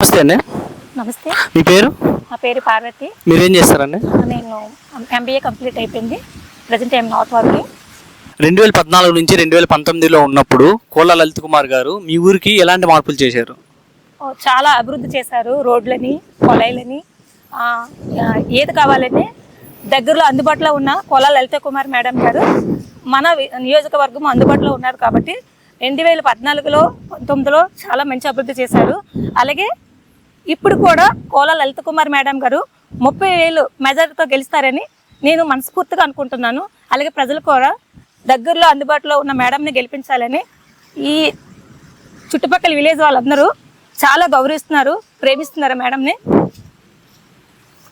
నమస్తే అండి నమస్తే. మీ పేరు? నా పేరు పార్వతి. మీరేం చేస్తారండి నేను ఎంబీఏ కంప్లీట్ అయిపోయింది. ప్రజెంట్ ఐఎమ్ నాట్ వర్కింగ్ రెండు వేల పద్నాలుగు నుంచి రెండు వేల పంతొమ్మిదిలో ఉన్నప్పుడు కోళ్ళ లలిత్ కుమార్ గారు మీ ఊరికి ఎలాంటి మార్పులు చేశారు? చాలా అభివృద్ధి చేశారు రోడ్లని కొలాయిలని ఆ, ఆ, ఏది కావాలని దగ్గరలో అందుబాటులో ఉన్న కొల లలిత కుమార్ మేడం గారు మన వి- నియోజకవర్గం అందుబాటులో ఉన్నారు కాబట్టి రెండు వేల పద్నాలుగులో పంతొమ్మిదిలో చాలా మంచి అభివృద్ధి చేశారు. అలాగే ఇప్పుడు కూడా కోల లలిత కుమార్ మేడం గారు ముప్పై వేలు మెజార్టీతో గెలుస్తారని నేను మనస్ఫూర్తిగా అనుకుంటున్నాను. అలాగే ప్రజలు కూడా దగ్గరలో అందుబాటులో ఉన్న మేడంని గెలిపించాలని ఈ చుట్టుపక్కల విలేజ్ వాళ్ళందరూ చాలా గౌరవిస్తున్నారు ప్రేమిస్తున్నారు మేడంని.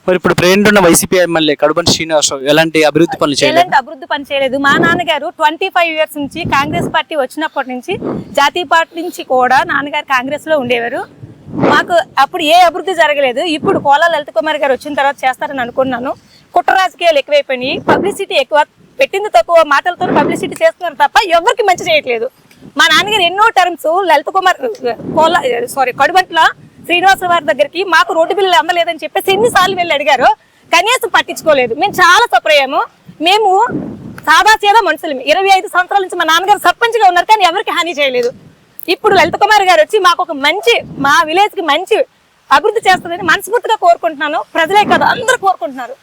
మరి ఇప్పుడు ప్రెజెంట్ ఉన్న వైసీపీ ఎమ్మెల్యే కడుబంటి శ్రీనివాసరావు ఎలాంటి అభివృద్ధి పనులు చేయలేదు? ఎలాంటి అభివృద్ధి పని చేయలేదు. మా నాన్నగారు ట్వంటీ ఫైవ్ ఇయర్స్ నుంచి కాంగ్రెస్ పార్టీ వచ్చినప్పటి నుంచి జాతీయ పార్టీ నుంచి కూడా నాన్నగారు కాంగ్రెస్లో ఉండేవారు. మాకు అప్పుడు ఏ అభివృద్ధి జరగలేదు. ఇప్పుడు కోలా లలిత కుమార్ గారు వచ్చిన తర్వాత చేస్తారని అనుకున్నాను. కుట్ర రాజకీయాలు ఎక్కువైపోయినాయి. పబ్లిసిటీ ఎక్కువ. పెట్టింది తక్కువ. మాటలతో పబ్లిసిటీ చేస్తున్నారు తప్ప ఎవరికి మంచి చేయట్లేదు. మా నాన్నగారు ఎన్నో టర్మ్స్ లలిత కుమార్ కోలా సారీ కడుబంట్ల శ్రీనివాస వారి దగ్గరికి మాకు రోడ్డు బిల్లులు అందలేదని చెప్పేసి ఎన్నిసార్లు వెళ్ళి అడిగారు. కనీసం పట్టించుకోలేదు. మేము చాలా సఫర్ అయ్యాము. మేము సాదా చేదా మనుషులు. ఇరవై ఐదు సంవత్సరాల నుంచి మా నాన్నగారు సర్పంచ్గా ఉన్నారు కానీ ఎవరికి హాని చేయలేదు. ఇప్పుడు లలిత కుమార్ గారు వచ్చి మాకు ఒక మంచి మా విలేజ్కి మంచి అభివృద్ధి చేస్తుందని మనస్ఫూర్తిగా కోరుకుంటున్నాను. ప్రజలే కాదు అందరూ కోరుకుంటున్నారు.